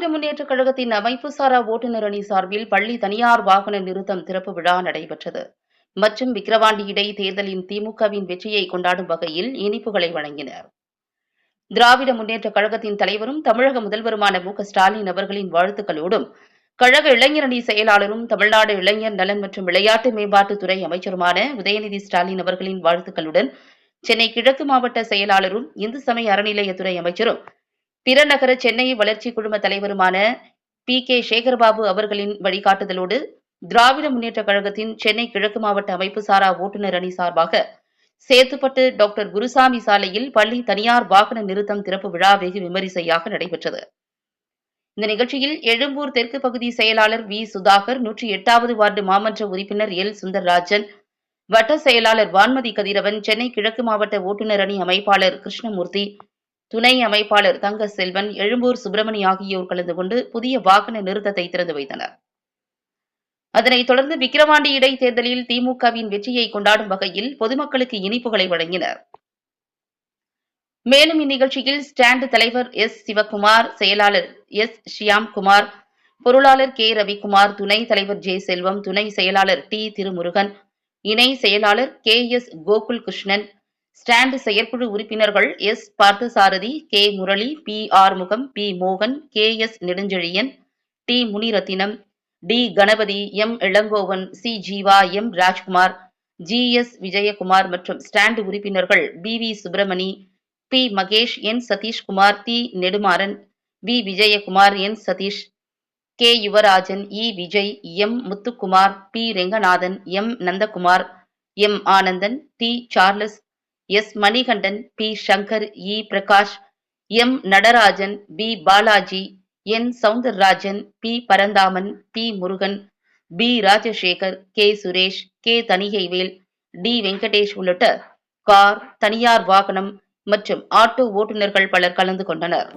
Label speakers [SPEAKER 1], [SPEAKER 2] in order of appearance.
[SPEAKER 1] திராவிட முன்னேற்றக் கழகத்தின் அமைப்பு சாரா ஓட்டுநர் அணி சார்பில் பள்ளி தனியார் வாகன நிறுத்தம் திறப்பு விழா நடைபெற்றது. மற்றும் விக்கிரவாண்டி இடை தேர்தலின் திமுகவின் வெற்றியை கொண்டாடும் வகையில் இனிப்புகளை வழங்கினர். திராவிட முன்னேற்றக் கழகத்தின் தலைவரும் தமிழக முதல்வருமான மு ஸ்டாலின் அவர்களின் வாழ்த்துக்களோடும் கழக இளைஞரணி செயலாளரும் தமிழ்நாடு இளைஞர் நலன் மற்றும் விளையாட்டு மேம்பாட்டுத்துறை அமைச்சருமான உதயநிதி ஸ்டாலின் அவர்களின் வாழ்த்துக்களுடன் சென்னை கிழக்கு மாவட்ட செயலாளரும் இந்து சமய அறநிலையத்துறை அமைச்சரும் பிறநகர சென்னை வளர்ச்சி குழும தலைவருமான பி. கே. சேகர்பாபு அவர்களின் வழிகாட்டுதலோடு திராவிட முன்னேற்றக் கழகத்தின் சென்னை கிழக்கு மாவட்ட அமைப்பு சாரா ஓட்டுநர் அணி சார்பாக சேத்துப்பட்டு டாக்டர் குருசாமி சாலையில் பள்ளி தனியார் வாகன நிறுத்தம் திறப்பு விழா வெகு விமரிசையாக நடைபெற்றது. இந்த நிகழ்ச்சியில் எழும்பூர் தெற்கு பகுதி செயலாளர் வி. சுதாகர் நூற்றி எட்டாவது வார்டு மாமன்ற உறுப்பினர் எல். சுந்தர்ராஜன் வட்ட செயலாளர் வான்மதி கதிரவன் சென்னை கிழக்கு மாவட்ட ஓட்டுநர் அணி அமைப்பாளர் கிருஷ்ணமூர்த்தி துணை அமைப்பாளர் தங்க செல்வன் எழும்பூர் சுப்பிரமணி ஆகியோர் கலந்து கொண்டு புதிய வாகன நிறுத்தத்தை திறந்து வைத்தனர். அதனைத் தொடர்ந்து விக்கிரவாண்டி இடைத்தேர்தலில் திமுகவின் வெற்றியை கொண்டாடும் வகையில் பொதுமக்களுக்கு இனிப்புகளை வழங்கினர். மேலும் இந்நிகழ்ச்சியில் ஸ்டாண்ட் தலைவர் எஸ். சிவகுமார் செயலாளர் எஸ். ஷியாம்குமார் பொருளாளர் கே. ரவிக்குமார் துணை தலைவர் ஜே. செல்வம் துணை செயலாளர் டி. திருமுருகன் இணை செயலாளர் K. S. Gokul Krishnan stand செயற்குழு உறுப்பினர்கள் S. Parthasarathy K. Murali P. Arumugam P. மோகன் K. S. Nedunchezhiyan T. Munirathinam T. Ganapathy M. Ilangovan C. Jeeva M. Rajkumar G. S. Vijayakumar மற்றும் ஸ்டாண்ட் உறுப்பினர்கள் P. V. Subramani P. Mahesh N. Satheeshkumar T. Nedumaran V. Vijayakumar N. Satheesh K. Yuvarajan E. Vijay M. Muthukumar P. Renganathan M. Nandakumar M. Anandan T. Charles S Manikandan P Shankar E Prakash M Natarajan P Balaji N Soundararajan P Paranthaman P Murugan P Rajasekar K Suresh K Thanigaivel T Venkatesh உள்ளிட்ட car தனியார் வாகனம் மற்றும் auto ஓட்டுநர்கள் பலர் கலந்து கொண்டனர்.